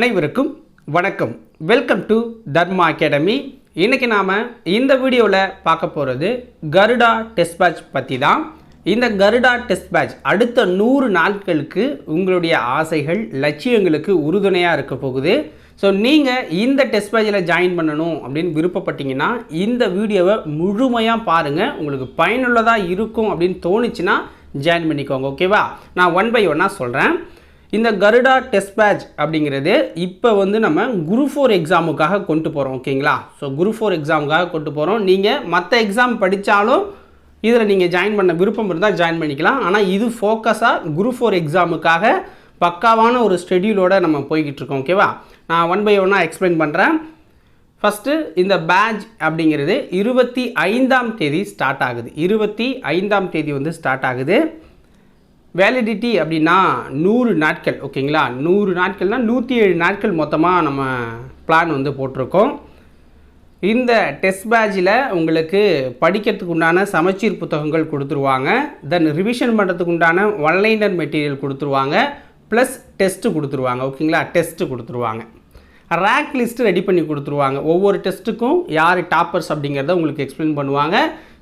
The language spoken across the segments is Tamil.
அனைவருக்கும் வணக்கம். வெல்கம் டு தர்மா அகாடமி இன்றைக்கி நாம் இந்த வீடியோவில் பார்க்க போகிறது கருடா டெஸ்ட் பேட்ச் பற்றி தான் இந்த கருடா டெஸ்ட் பேட்ச் அடுத்த நூறு நாட்களுக்கு உங்களுடைய ஆசைகள் லட்சியங்களுக்கு உறுதுணையாக இருக்க போகுது. ஸோ நீங்கள் இந்த டெஸ்ட் பேஜில் ஜாயின் பண்ணணும் அப்படின்னு விருப்பப்பட்டீங்கன்னா இந்த வீடியோவை முழுமையாக பாருங்கள் உங்களுக்கு பயனுள்ளதாக இருக்கும் அப்படின்னு தோணுச்சுன்னா ஜாயின் பண்ணிக்கோங்க ஓகேவா நான் ஒன் பை ஒன்னாக சொல்கிறேன் இந்த கருடா டெஸ்ட் பேட்ச் அப்படிங்கிறது இப்போ வந்து நம்ம குரு ஃபோர் எக்ஸாமுக்காக கொண்டு போகிறோம் ஓகேங்களா? ஸோ குரு ஃபோர் எக்ஸாமுக்காக கொண்டு போகிறோம் நீங்கள் மற்ற எக்ஸாம் படித்தாலும் இதில் நீங்கள் ஜாயின் பண்ண விருப்பம் இருந்தால் ஜாயின் பண்ணிக்கலாம். ஆனால் இது ஃபோக்கஸாக குரு ஃபோர் எக்ஸாமுக்காக பக்காவான ஒரு ஸ்டெடியூலோடு நம்ம போய்கிட்டு இருக்கோம் ஓகேவா? நான் ஒன் பை ஒன்னாக எக்ஸ்பிளைன் பண்ணுறேன் ஃபஸ்ட்டு இந்த பேட்ச் அப்படிங்கிறது இருபத்தி ஐந்தாம் தேதி ஸ்டார்ட் ஆகுது. இருபத்தி ஐந்தாம் தேதி வந்து ஸ்டார்ட் ஆகுது. வேலிடிட்டி அப்படின்னா நூறு நாட்கள் ஓகேங்களா? நூறு நாட்கள்னால் நூற்றி ஏழு நாட்கள் மொத்தமாக நம்ம பிளான் வந்து போட்டிருக்கோம். இந்த டெஸ்ட் பேட்சில் உங்களுக்கு படிக்கிறதுக்கு உண்டான சமச்சீர் புத்தகங்கள் கொடுத்துருவாங்க. தென் ரிவிஷன் பண்ணுறதுக்கு உண்டான ஒன்லைனர் மெட்டீரியல் கொடுத்துருவாங்க. ப்ளஸ் டெஸ்ட்டு கொடுத்துருவாங்க ஓகேங்களா? டெஸ்ட்டு கொடுத்துருவாங்க. ரேங்க் லிஸ்ட்டு ரெடி பண்ணி கொடுத்துருவாங்க. ஒவ்வொரு டெஸ்ட்டுக்கும் யார் டாப்பர்ஸ் அப்படிங்கிறத உங்களுக்கு எக்ஸ்பிளைன் பண்ணுவாங்க.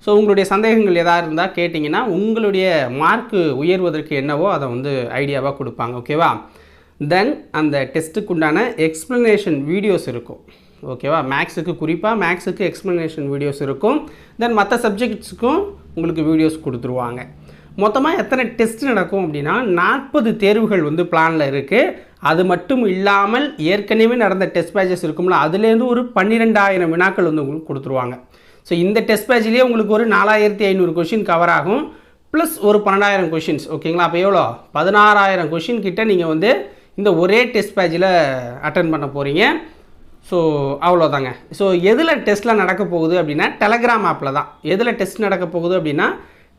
ஸோ உங்களுடைய சந்தேகங்கள் எதாக இருந்தால் கேட்டிங்கன்னா உங்களுடைய மார்க்கு உயர்வதற்கு என்னவோ அதை வந்து ஐடியாவாக கொடுப்பாங்க. ஓகேவா தென் அந்த டெஸ்ட்டுக்கு உண்டான எக்ஸ்ப்ளனேஷன் வீடியோஸ் இருக்கும். ஓகேவா மேக்ஸுக்கு குறிப்பாக மேக்ஸுக்கு எக்ஸ்ப்ளனேஷன் வீடியோஸ் இருக்கும். தென் மற்ற சப்ஜெக்ட்ஸுக்கும் உங்களுக்கு வீடியோஸ் கொடுத்துருவாங்க. மொத்தமாக எத்தனை டெஸ்ட் நடக்கும் அப்படின்னா நாற்பது தேர்வுகள் வந்து பிளானில் இருக்குது அது மட்டும் இல்லாமல் ஏற்கனவே நடந்த டெஸ்ட் பேட்சஸ் இருக்கும்ல அதுலேருந்து ஒரு பன்னிரெண்டாயிரம் வினாக்கள் வந்து உங்களுக்கு கொடுத்துருவாங்க. ஸோ இந்த டெஸ்ட் பேட்ச்லேயே உங்களுக்கு ஒரு நாலாயிரத்தி ஐநூறு கொஷின் கவர் ஆகும். ப்ளஸ் ஒரு பன்னெண்டாயிரம் கொஷின்ஸ் ஓகேங்களா அப்போ எவ்வளோ? பதினாறாயிரம் கொஷின் கிட்ட நீங்கள் வந்து இந்த ஒரே டெஸ்ட் பேட்சில் அட்டன் பண்ண போகிறீங்க ஸோ அவ்வளோதாங்க. ஸோ எதில் டெஸ்ட்லாம் நடக்க போகுது அப்படின்னா டெலகிராம் ஆப்பில் தான். எதில் டெஸ்ட் நடக்க போகுது அப்படின்னா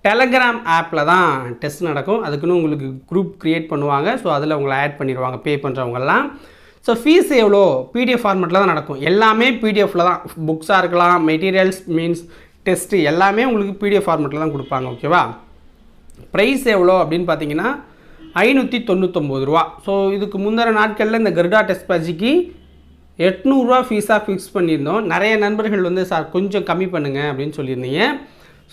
டெலகிராம் ஆப்பில் தான் டெஸ்ட் நடக்கும். அதுக்குன்னு உங்களுக்கு குரூப் க்ரியேட் பண்ணுவாங்க. ஸோ அதில் உங்களை ஆட் பண்ணிடுவாங்க பே பண்ணுறவங்கெல்லாம் ஸோ ஃபீஸ் எவ்வளோ? பிடிஎஃப் ஃபார்மெட்டில் தான் நடக்கும். எல்லாமே பிடிஎஃப்பில் தான். புக்ஸாக இருக்கலாம் மெட்டீரியல்ஸ் மீன்ஸ் டெஸ்ட்டு எல்லாமே உங்களுக்கு பிடிஎஃப் ஃபார்மெட்டில் தான் கொடுப்பாங்க ஓகேவா ப்ரைஸ் எவ்வளோ அப்படின்னு பார்த்தீங்கன்னா ஐநூற்றி தொண்ணூற்றொம்பது ரூபா. ஸோ இதுக்கு முந்தின நாட்களில் இந்த கருடா டெஸ்ட் பேட்சுக்கு எட்நூறுரூவா ஃபீஸாக ஃபிக்ஸ் பண்ணியிருந்தோம். நிறைய நண்பர்கள் வந்து சார் கொஞ்சம் கம்மி பண்ணுங்கள் அப்படின்னு சொல்லியிருந்தீங்க.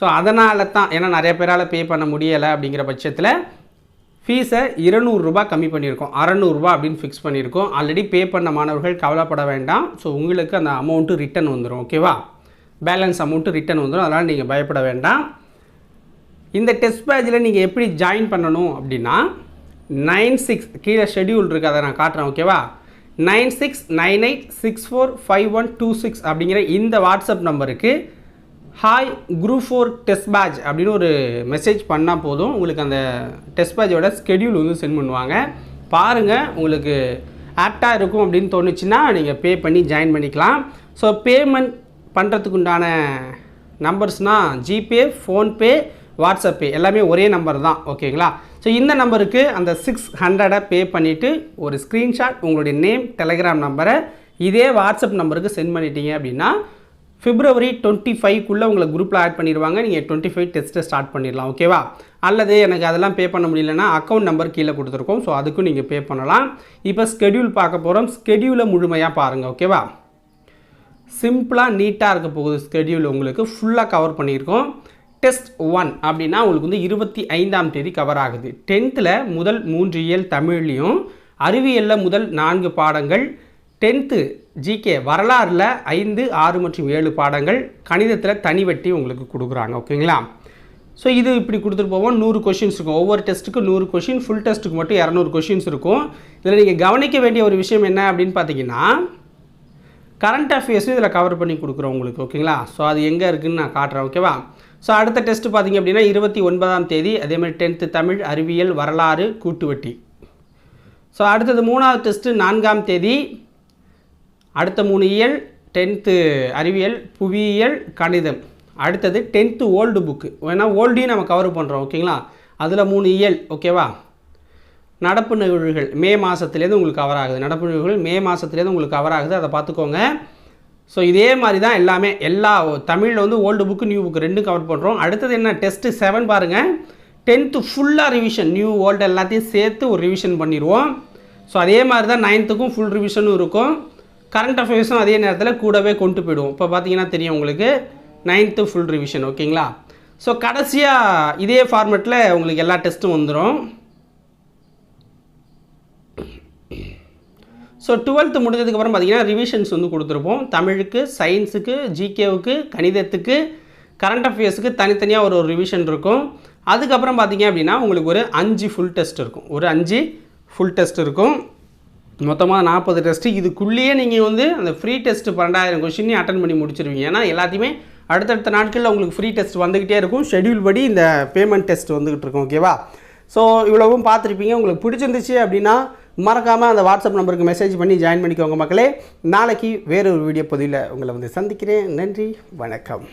ஸோ அதனால தான் ஏன்னா நிறைய பேரால் பே பண்ண முடியலை அப்படிங்கிற பட்சத்தில் ஃபீஸை இருநூறுரூபா கம்மி பண்ணியிருக்கோம். அறநூறுபா அப்படின்னு ஃபிக்ஸ் பண்ணியிருக்கோம். ஆல்ரெடி பே பண்ண மாணவர்கள் கவலைப்பட வேண்டாம். ஸோ உங்களுக்கு அந்த அமௌண்ட்டு ரிட்டன் வந்துடும் ஓகேவா பேலன்ஸ் அமௌண்ட்டு ரிட்டன் வந்துடும் அதனால் நீங்கள் பயப்பட வேண்டாம். இந்த டெஸ்ட் பேட்சில் நீங்கள் எப்படி ஜாயின் பண்ணணும் அப்படின்னா நைன் சிக்ஸ் கீழே ஷெடியூல் இருக்குது அதை நான் காட்டுறேன் ஓகேவா nine six nine eight six four five one two six அப்படிங்கிற இந்த வாட்ஸ்அப் நம்பருக்கு hi group for test batch அப்படின்னு ஒரு மெசேஜ் பண்ணால் போதும். உங்களுக்கு அந்த டெஸ்ட் பேட்சோட ஸ்கெடியூல் வந்து சென்ட் பண்ணுவாங்க. பாருங்கள் உங்களுக்கு ஆப்டாக இருக்கும் அப்படின்னு தோணுச்சுன்னா நீங்கள் பே பண்ணி ஜாயின் பண்ணிக்கலாம். ஸோ பேமெண்ட் பண்ணுறதுக்கு உண்டான நம்பர்ஸ்னால் ஜிபே ஃபோன்பே வாட்ஸ்அப்பே எல்லாமே ஒரே நம்பர் தான். ஓகேங்களா ஸோ இந்த நம்பருக்கு அந்த சிக்ஸ் ஹண்ட்ரடை பே பண்ணிவிட்டு ஒரு ஸ்க்ரீன்ஷாட் உங்களுடைய நேம் டெலகிராம் நம்பரை இதே வாட்ஸ்அப் நம்பருக்கு சென்ட் பண்ணிட்டீங்க அப்படின்னா பிப்ரவரி டுவெண்ட்டி ஃபைவ்க்குள்ளே உங்களை குரூப்பில் ஆட் பண்ணிடுவாங்க நீங்கள் டுவெண்ட்டி ஃபைவ் டெஸ்ட்டை ஸ்டார்ட் பண்ணிடலாம் ஓகேவா அல்லது எனக்கு அதெல்லாம் பே பண்ண முடியலன்னா அக்கௌண்ட் நம்பர் கீழே கொடுத்துருக்கோம். ஸோ அதுக்கும் நீங்கள் பே பண்ணலாம். இப்போ ஸ்கெடியூல் பார்க்க போகிறோம் ஸ்கெடியூலை முழுமையாக பாருங்கள் ஓகேவா சிம்பிளாக நீட்டாக இருக்க போகுது ஸ்கெடியூல் உங்களுக்கு. ஃபுல்லாக கவர் பண்ணியிருக்கோம். டெஸ்ட் ஒன் அப்படின்னா உங்களுக்கு வந்து இருபத்தி ஐந்தாம் தேதி கவர் ஆகுது. டென்த்தில் முதல் மூன்று இயல் தமிழ்லையும் அறிவியலில் முதல் நான்கு பாடங்கள் டென்த்து ஜிகே வரலாறில் ஐந்து ஆறு மற்றும் ஏழு பாடங்கள் கணிதத்தில் தனி வெட்டி உங்களுக்கு கொடுக்குறாங்க ஓகேங்களா? ஸோ இது இப்படி கொடுத்துட்டு போவோம். நூறு கொஷின்ஸ் இருக்கும். ஒவ்வொரு டெஸ்ட்டுக்கும் நூறு கொஷின் ஃபுல் டெஸ்ட்டுக்கு மட்டும் இரநூறு கொஷின்ஸ் இருக்கும். இதில் நீங்கள் கவனிக்க வேண்டிய ஒரு விஷயம் என்ன அப்படின்னு பார்த்தீங்கன்னா கரண்ட் அஃபேர்ஸும் இதில் கவர் பண்ணி கொடுக்குறோம் உங்களுக்கு ஓகேங்களா? ஸோ அது எங்கே இருக்குதுன்னு நான் காட்டுறேன் ஓகேவா? ஸோ அடுத்த டெஸ்ட்டு பார்த்தீங்க அப்படின்னா இருபத்தி ஒன்பதாம் தேதி அதேமாதிரி டென்த்து தமிழ் அறிவியல் வரலாறு கூட்டுவட்டி ஸோ அடுத்தது மூணாவது டெஸ்ட்டு நான்காம் தேதி அடுத்த மூணு இயல் டென்த்து அறிவியல் புவியியல் கணிதம். அடுத்தது டென்த்து ஓல்டு புக்கு ஏன்னா ஓல்டையும் நம்ம கவர் பண்ணுறோம் ஓகேங்களா அதில் மூணு இயல் ஓகேவா நடப்பு நிகழ்வுகள் மே மாதத்துலேருந்து உங்களுக்கு கவர் ஆகுது. நடப்பு நிகழ்வுகள் மே மாதத்துலேருந்து உங்களுக்கு கவர் ஆகுது. அதை பார்த்துக்கோங்க. ஸோ இதே மாதிரி தான் எல்லாமே எல்லா தமிழில் வந்து ஓல்டு புக்கு நியூ புக்கு ரெண்டும் கவர் பண்ணுறோம் அடுத்தது என்ன? டெஸ்ட்டு செவன் பாருங்கள் டென்த்து ஃபுல்லாக ரிவிஷன் நியூ ஓல்டு எல்லாத்தையும் சேர்த்து ஒரு ரிவிஷன் பண்ணிடுவோம் ஸோ அதே மாதிரி தான் நைன்த்துக்கும் ஃபுல் ரிவிஷனும் இருக்கும். கரண்ட் அஃபேர்ஸும் அதே நேரத்தில் கூடவே கொண்டு போயிடுவோம். இப்போ பார்த்தீங்கன்னா தெரியும் உங்களுக்கு நைன்த்து ஃபுல் ரிவிஷன் ஓகேங்களா ஸோ கடைசியாக இதே ஃபார்மெட்டில் உங்களுக்கு எல்லா டெஸ்ட்டும் வந்துடும் ஸோ டுவெல்த்து முடிஞ்சதுக்கப்புறம் பார்த்தீங்கன்னா ரிவிஷன்ஸ் வந்து கொடுத்துருப்போம். தமிழுக்கு சயின்ஸுக்கு ஜிகேவுக்கு கணிதத்துக்கு கரண்ட் அஃபேர்ஸுக்கு தனித்தனியாக ஒரு ஒரு ரிவிஷன் இருக்கும். அதுக்கப்புறம் பார்த்தீங்க அப்படின்னா உங்களுக்கு ஒரு அஞ்சு ஃபுல் டெஸ்ட் இருக்கும். ஒரு அஞ்சு ஃபுல் டெஸ்ட் இருக்கும். மொத்தமாக நாற்பது டெஸ்ட்டு இதுக்குள்ளேயே நீங்கள் வந்து அந்த ஃப்ரீ டெஸ்ட் பன்னெண்டாயிரம் கொஷினையும் அட்டன் பண்ணி முடிச்சிருவீங்க. ஏன்னா எல்லாத்தையுமே அடுத்தடுத்த நாட்களில் உங்களுக்கு ஃப்ரீ டெஸ்ட் வந்துக்கிட்டே இருக்கும். ஷெட்யூல் படி இந்த பேமெண்ட் டெஸ்ட் வந்துக்கிட்டு இருக்கும் ஓகேவா ஸோ இவ்வளவும் பார்த்துருப்பீங்க. உங்களுக்கு பிடிச்சிருந்துச்சு அப்படின்னா மறக்காமல் அந்த வாட்ஸ்அப் நம்பருக்கு மெசேஜ் பண்ணி ஜாயின் பண்ணிக்கோங்க மக்களே. நாளைக்கு வேறொரு வீடியோ பதிவில் உங்களை வந்து சந்திக்கிறேன். நன்றி வணக்கம்.